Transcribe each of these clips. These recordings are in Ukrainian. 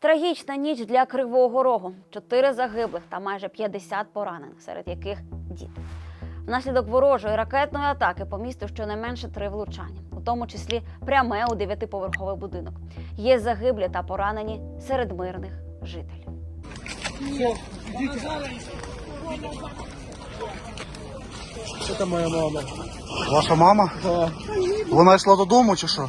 Трагічна ніч для Кривого Рогу. Чотири загиблих та майже 50 поранених, серед яких діти. Внаслідок ворожої ракетної атаки по місту щонайменше три влучання, у тому числі пряме у дев'ятиповерховий будинок. Є загиблі та поранені серед мирних жителів. Це моя мама. Ваша мама? Да. Вона йшла додому чи що?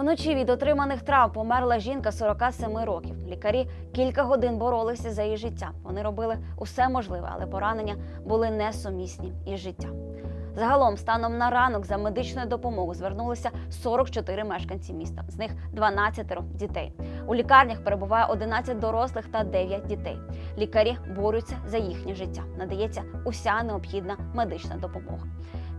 Вночі від отриманих травм померла жінка 47 років. Лікарі кілька годин боролися за її життя. Вони робили усе можливе, але поранення були несумісні із життям. Загалом, станом на ранок за медичною допомогою звернулися 44 мешканці міста. З них 12 дітей. У лікарнях перебуває 11 дорослих та 9 дітей. Лікарі борються за їхнє життя. Надається уся необхідна медична допомога.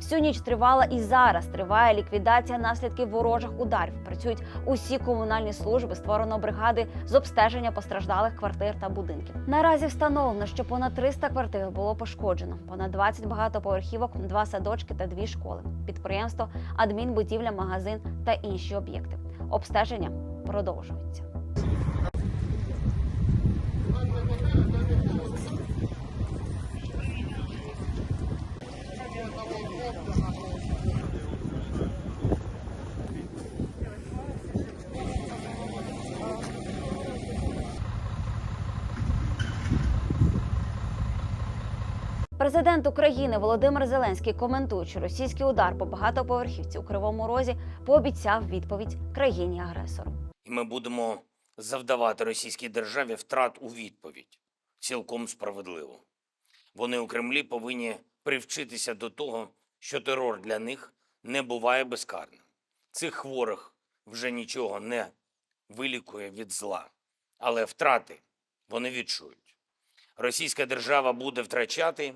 Всю ніч тривала і зараз триває ліквідація наслідків ворожих ударів. Працюють усі комунальні служби, створено бригади з обстеження постраждалих квартир та будинків. Наразі встановлено, що понад 300 квартир було пошкоджено, понад 20 багатоповерхівок, два садочки та дві школи, підприємство, адмінбудівля, магазин та інші об'єкти. Обстеження продовжується. Президент України Володимир Зеленський, коментуючи російський удар по багатоповерхівці у Кривому Розі, пообіцяв відповідь країні-агресору. І ми будемо завдавати російській державі втрат у відповідь. Цілком справедливо. Вони у Кремлі повинні привчитися до того, що терор для них не буває безкарним. Цих хворих вже нічого не вилікує від зла, але втрати вони відчують. Російська держава буде втрачати,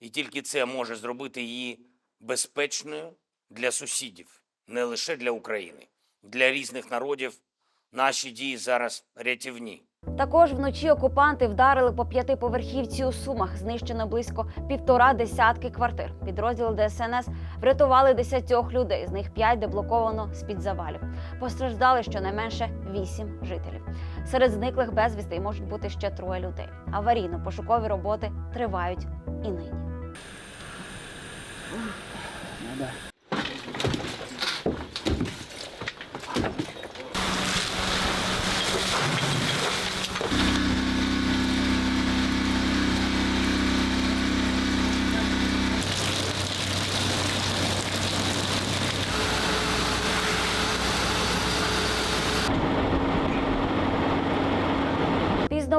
і тільки це може зробити її безпечною для сусідів, не лише для України, для різних народів. Наші дії зараз рятівні. Також вночі окупанти вдарили по п'ятиповерхівці у Сумах. Знищено близько півтора десятки квартир. Підрозділи ДСНС врятували десятьох людей. З них п'ять деблоковано з під завалів. Постраждали щонайменше вісім жителів. Серед зниклих безвістей можуть бути ще троє людей. Аварійно-пошукові роботи тривають і нині. Nada.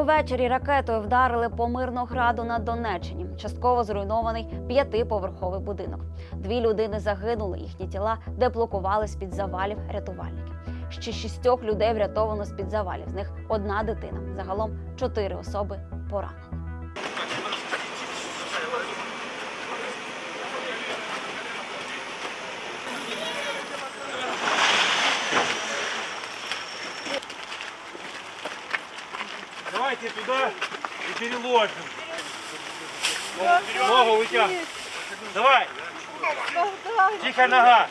Ввечері ракетою вдарили по Мирнограду на Донеччині. Частково зруйнований п'ятиповерховий будинок. Дві людини загинули. Їхні тіла деблокували з під завалів рятувальники. Ще шістьох людей врятовано з під завалів. З них одна дитина. Загалом чотири особи поранені. Давайте туда и переложим. Ногу вытягивай. Давай. Тихо нога.